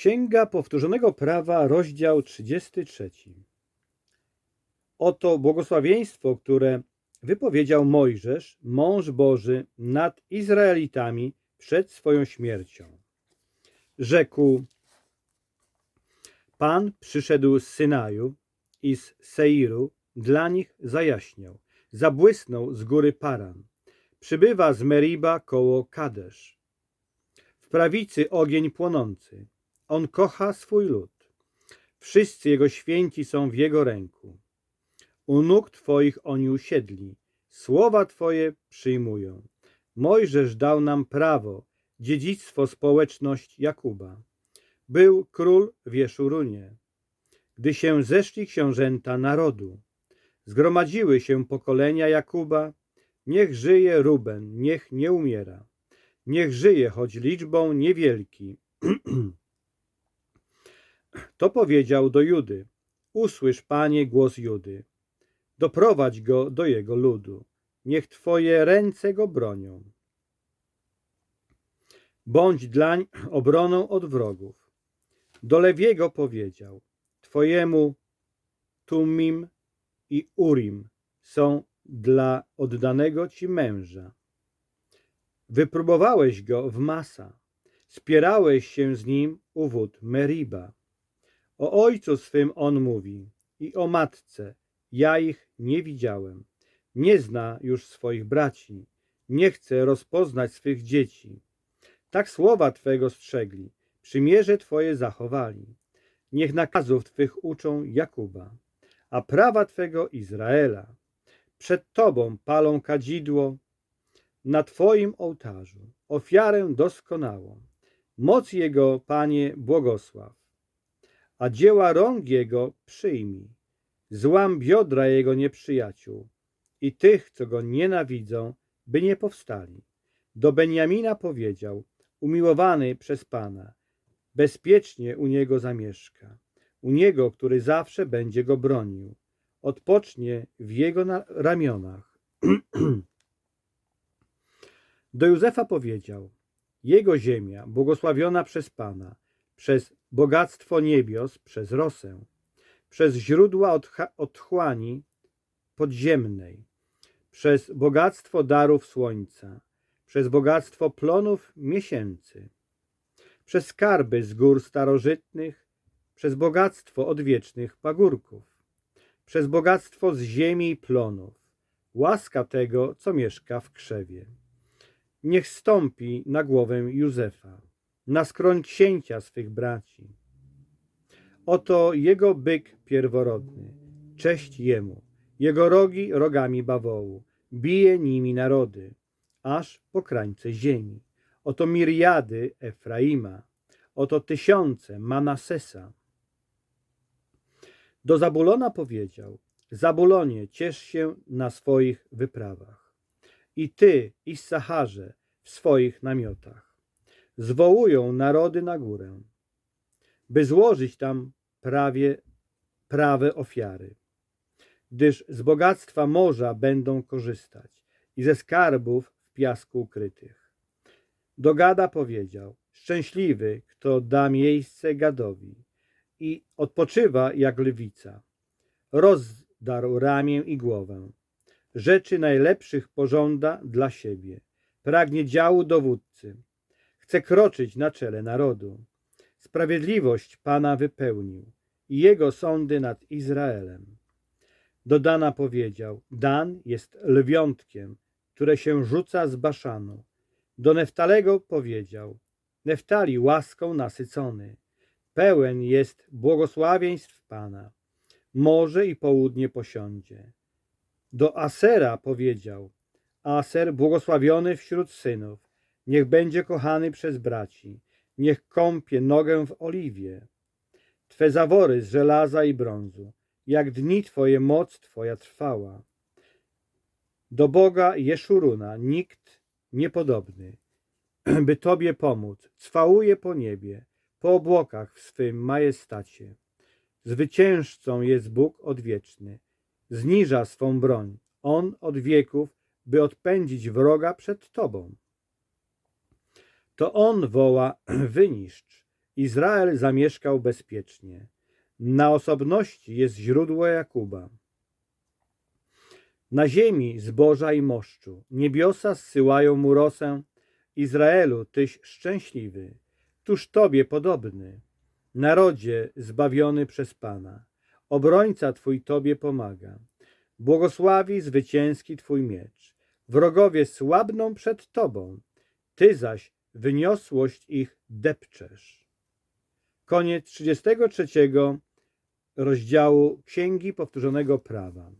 Księga Powtórzonego Prawa, rozdział 33. Oto błogosławieństwo, które wypowiedział Mojżesz, mąż Boży, nad Izraelitami przed swoją śmiercią. Rzekł: Pan przyszedł z Synaju i z Seiru, dla nich zajaśniał. Zabłysnął z góry Paran. Przybywa z Meriba koło Kadesz. W prawicy ogień płonący. On kocha swój lud. Wszyscy jego święci są w jego ręku. U nóg Twoich oni usiedli. Słowa Twoje przyjmują. Mojżesz dał nam prawo, dziedzictwo, społeczność Jakuba. Był król w Jeszurunie. Gdy się zeszli książęta narodu, zgromadziły się pokolenia Jakuba, niech żyje Ruben, niech nie umiera. Niech żyje, choć liczbą niewielki. To powiedział do Judy. Usłysz, Panie, głos Judy. Doprowadź go do jego ludu. Niech Twoje ręce go bronią. Bądź dlań obroną od wrogów. Do Lewiego powiedział. Twojemu Tumim i Urim są dla oddanego Ci męża. Wypróbowałeś go w Masa. Spierałeś się z nim u wód Meriba. O ojcu swym on mówi i o matce. Ja ich nie widziałem. Nie zna już swoich braci. Nie chce rozpoznać swych dzieci. Tak słowa Twego strzegli. Przymierze Twoje zachowali. Niech nakazów Twych uczą Jakuba, a prawa Twego Izraela. Przed Tobą palą kadzidło na Twoim ołtarzu, ofiarę doskonałą. Moc Jego, Panie, błogosław a dzieła rąk jego przyjmij. Złam biodra jego nieprzyjaciół i tych, co go nienawidzą, by nie powstali. Do Benjamina powiedział, umiłowany przez Pana, bezpiecznie u niego zamieszka, u niego, który zawsze będzie go bronił. Odpocznie w jego na- ramionach. Do Józefa powiedział, jego ziemia, błogosławiona przez Pana, przez bogactwo niebios, przez rosę, przez źródła otchłani podziemnej, przez bogactwo darów słońca, przez bogactwo plonów miesięcy, przez skarby z gór starożytnych, przez bogactwo odwiecznych pagórków, przez bogactwo z ziemi i plonów, łaska tego, co mieszka w krzewie. Niech stąpi na głowę Józefa na skroń księcia swych braci. Oto jego byk pierworodny, cześć jemu, jego rogi rogami bawołu, bije nimi narody, aż po krańce ziemi. Oto miriady Efraima, oto tysiące Manasesa. Do Zabulona powiedział, Zabulonie, ciesz się na swoich wyprawach. I ty, Issacharze, w swoich namiotach zwołują narody na górę, by złożyć tam prawie prawe ofiary, gdyż z bogactwa morza będą korzystać i ze skarbów w piasku ukrytych. Do Gada powiedział, szczęśliwy, kto da miejsce Gadowi i odpoczywa jak lwica. Rozdarł ramię i głowę. Rzeczy najlepszych pożąda dla siebie. Pragnie działu dowódcy chce kroczyć na czele narodu. Sprawiedliwość Pana wypełnił i jego sądy nad Izraelem. Do Dana powiedział, Dan jest lwiątkiem, które się rzuca z Baszanu. Do Neftalego powiedział, Neftali łaską nasycony, pełen jest błogosławieństw Pana, morze i południe posiądzie. Do Asera powiedział, Aser błogosławiony wśród synów, Niech będzie kochany przez braci, niech kąpie nogę w oliwie. Twe zawory z żelaza i brązu, jak dni Twoje moc Twoja trwała. Do Boga Jeszuruna nikt niepodobny, by Tobie pomóc, cwałuje po niebie, po obłokach w swym majestacie. Zwyciężcą jest Bóg odwieczny, zniża swą broń, On od wieków, by odpędzić wroga przed Tobą to on woła wyniszcz Izrael zamieszkał bezpiecznie. Na osobności jest źródło Jakuba. Na ziemi zboża i moszczu. Niebiosa zsyłają mu rosę. Izraelu, tyś szczęśliwy. Tuż Tobie podobny. Narodzie zbawiony przez Pana. Obrońca Twój Tobie pomaga. Błogosławi zwycięski Twój miecz. Wrogowie słabną przed Tobą. Ty zaś wyniosłość ich depczesz. Koniec 33 rozdziału Księgi Powtórzonego Prawa.